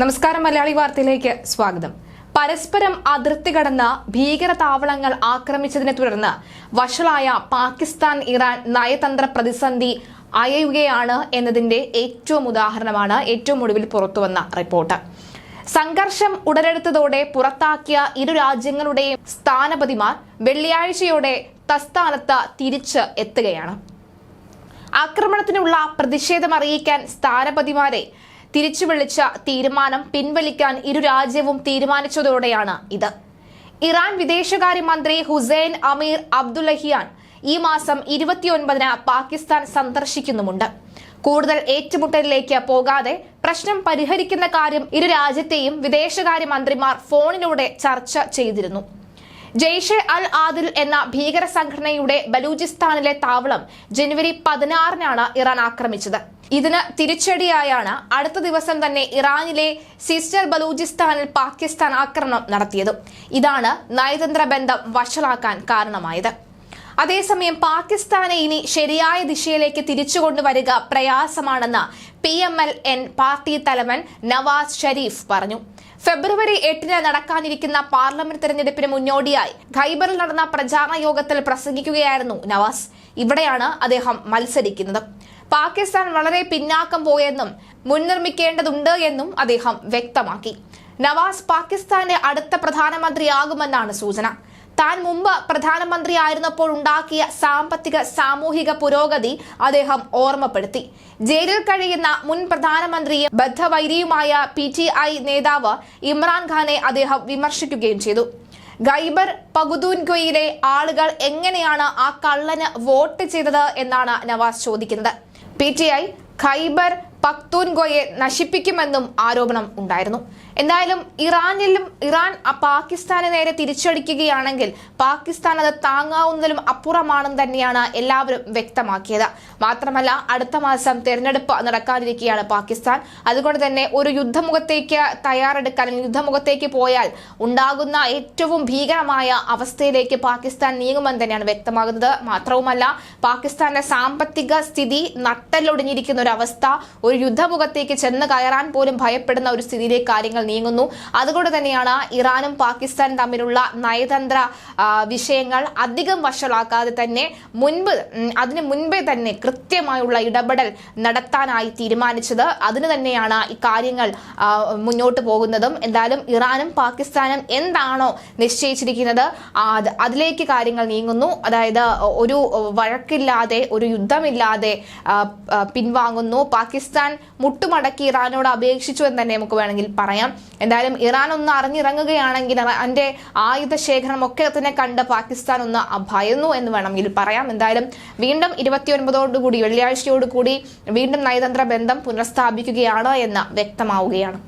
നമസ്കാരം മലയാളി വാർത്തയിലേക്ക് സ്വാഗതം. പരസ്പരം അതിർത്തി കടന്ന ഭീകര താവളങ്ങൾ ആക്രമിച്ചതിനെ തുടർന്ന് വഷളായ പാകിസ്ഥാൻ ഇറാൻ നയതന്ത്ര പ്രതിസന്ധി അയയുകയാണ് എന്നതിന്റെ ഏറ്റവും ഉദാഹരണമാണ് ഏറ്റവും ഒടുവിൽ പുറത്തുവന്ന റിപ്പോർട്ട്. സംഘർഷം ഉടലെടുത്തതോടെ പുറത്താക്കിയ ഇരു രാജ്യങ്ങളുടെയും സ്ഥാനപതിമാർ വെള്ളിയാഴ്ചയോടെ തസ്ഥാനത്ത് തിരിച്ച് എത്തുകയാണ്. ആക്രമണത്തിനുള്ള പ്രതിഷേധം അറിയിക്കാൻ സ്ഥാനപതിമാരെ തിരിച്ചു വിളിച്ച തീരുമാനം പിൻവലിക്കാൻ ഇരു രാജ്യവും തീരുമാനിച്ചതോടെയാണ് ഇത്. ഇറാൻ വിദേശകാര്യമന്ത്രി ഹുസൈൻ അമീർ അബ്ദുലഹിയാൻ ഈ മാസം ഇരുപത്തിയൊൻപതിന് പാകിസ്ഥാൻ സന്ദർശിക്കുന്നുമുണ്ട്. കൂടുതൽ ഏറ്റുമുട്ടലിലേക്ക് പോകാതെ പ്രശ്നം പരിഹരിക്കുന്ന കാര്യം ഇരു രാജ്യത്തെയും വിദേശകാര്യമന്ത്രിമാർ ഫോണിലൂടെ ചർച്ച ചെയ്തിരുന്നു. ജെയ്ഷെ അൽ ആദിൽ എന്ന ഭീകര സംഘടനയുടെ ബലൂചിസ്ഥാനിലെ താവളം ജനുവരി പതിനാറിനാണ് ഇറാൻ ആക്രമിച്ചത്. ഇതിന് തിരിച്ചടിയായാണ് അടുത്ത ദിവസം തന്നെ ഇറാനിലെ സിസ്റ്റർ ബലൂചിസ്ഥാനിൽ പാകിസ്ഥാൻ ആക്രമണം നടത്തിയത്. ഇതാണ് നയതന്ത്ര ബന്ധം വഷളാക്കാൻ കാരണമായത്. അതേസമയം പാകിസ്ഥാനെ ഇനി ശരിയായ ദിശയിലേക്ക് തിരിച്ചുകൊണ്ടുവരിക പ്രയാസമാണെന്ന് P M L N party തലവൻ നവാസ് ഷരീഫ് പറഞ്ഞു. ഫെബ്രുവരി എട്ടിന് നടക്കാനിരിക്കുന്ന പാർലമെന്റ് തെരഞ്ഞെടുപ്പിന് മുന്നോടിയായി ഖൈബറിൽ നടന്ന പ്രചാരണ യോഗത്തിൽ പ്രസംഗിക്കുകയായിരുന്നു നവാസ്. ഇവിടെയാണ് അദ്ദേഹം മത്സരിക്കുന്നത്. പാകിസ്ഥാൻ വളരെ പിന്നാക്കം പോയെന്നും മുൻനിർമ്മിക്കേണ്ടതുണ്ട് എന്നും അദ്ദേഹം വ്യക്തമാക്കി. നവാസ് പാകിസ്ഥാന്റെ അടുത്ത പ്രധാനമന്ത്രിയാകുമെന്നാണ് സൂചന. താൻ മുമ്പ് പ്രധാനമന്ത്രിയായിരുന്നപ്പോൾ ഉണ്ടാക്കിയ സാമ്പത്തിക സാമൂഹിക പുരോഗതി അദ്ദേഹം ഓർമ്മപ്പെടുത്തി. ജയിലിൽ കഴിയുന്ന മുൻ പ്രധാനമന്ത്രിയും ബദ്ധവൈരിയുമായ പി ടി ഐ നേതാവ് ഇമ്രാൻഖാനെ അദ്ദേഹം വിമർശിക്കുകയും ചെയ്തു. ഗൈബർ പകുതൂൻഗൊയിലെ ആളുകൾ എങ്ങനെയാണ് ആ കള്ളന് വോട്ട് ചെയ്തത് എന്നാണ് നവാസ് ചോദിക്കുന്നത്. പി ടി ഐ ഖൈബർ പക്തൂൻഗോയെ നശിപ്പിക്കുമെന്നും ആരോപണം ഉണ്ടായിരുന്നു. എന്തായാലും ഇറാനിലും ഇറാൻ പാകിസ്ഥാന് നേരെ തിരിച്ചടിക്കുകയാണെങ്കിൽ പാകിസ്ഥാൻ അത് താങ്ങാവുന്നതിലും അപ്പുറമാണെന്ന് തന്നെയാണ് എല്ലാവരും വ്യക്തമാക്കിയത്. മാത്രമല്ല അടുത്ത മാസം തെരഞ്ഞെടുപ്പ് നടക്കാതിരിക്കുകയാണ് പാകിസ്ഥാൻ. അതുകൊണ്ട് തന്നെ ഒരു യുദ്ധമുഖത്തേക്ക് തയ്യാറെടുക്കാൻ യുദ്ധമുഖത്തേക്ക് പോയാൽ ഉണ്ടാകുന്ന ഏറ്റവും ഭീകരമായ അവസ്ഥയിലേക്ക് പാകിസ്ഥാൻ നീങ്ങുമെന്ന് തന്നെയാണ് വ്യക്തമാകുന്നത്. മാത്രവുമല്ല പാകിസ്ഥാന്റെ സാമ്പത്തിക സ്ഥിതി നട്ടലൊടിഞ്ഞിരിക്കുന്ന ഒരു അവസ്ഥ ഒരു യുദ്ധമുഖത്തേക്ക് ചെന്ന് കയറാൻ പോലും ഭയപ്പെടുന്ന ഒരു സ്ഥിതിയിലേക്ക് കാര്യങ്ങൾ നീങ്ങുന്നു. അതുകൊണ്ട് തന്നെയാണ് ഇറാനും പാകിസ്ഥാനും തമ്മിലുള്ള നയതന്ത്ര വിഷയങ്ങൾ അധികം വഷളാക്കാതെ തന്നെ മുൻപ് അതിനു മുൻപേ തന്നെ കൃത്യമായുള്ള ഇടപെടൽ നടത്താനായി തീരുമാനിച്ചത്. അതിന് തന്നെയാണ് ഇക്കാര്യങ്ങൾ കാര്യങ്ങൾ മുന്നോട്ട് പോകുന്നതും. എന്തായാലും ഇറാനും പാകിസ്ഥാനും എന്താണോ നിശ്ചയിച്ചിരിക്കുന്നത് അതിലേക്ക് കാര്യങ്ങൾ നീങ്ങുന്നു. അതായത് ഒരു വഴക്കില്ലാതെ ഒരു യുദ്ധമില്ലാതെ പിൻവാങ്ങുന്നു. പാകിസ്ഥാൻ മുട്ടുമടക്കി ഇറാനോട് അപേക്ഷിച്ചു എന്ന് തന്നെ നമുക്ക് വേണമെങ്കിൽ പറയാം. എന്തായാലും ഇറാൻ ഒന്ന് അറിഞ്ഞിറങ്ങുകയാണെങ്കിൽ അതിന്റെ ആയുധ ശേഖരം ഒക്കെ തന്നെ കണ്ട് പാകിസ്ഥാൻ ഒന്ന് ഭയന്നു എന്ന് വേണമെങ്കിൽ പറയാം. എന്തായാലും വീണ്ടും ഇരുപത്തിയൊൻപതോടുകൂടി വെള്ളിയാഴ്ചയോടുകൂടി വീണ്ടും നയതന്ത്ര ബന്ധം പുനഃസ്ഥാപിക്കുകയാണ് എന്ന് വ്യക്തമാവുകയാണ്.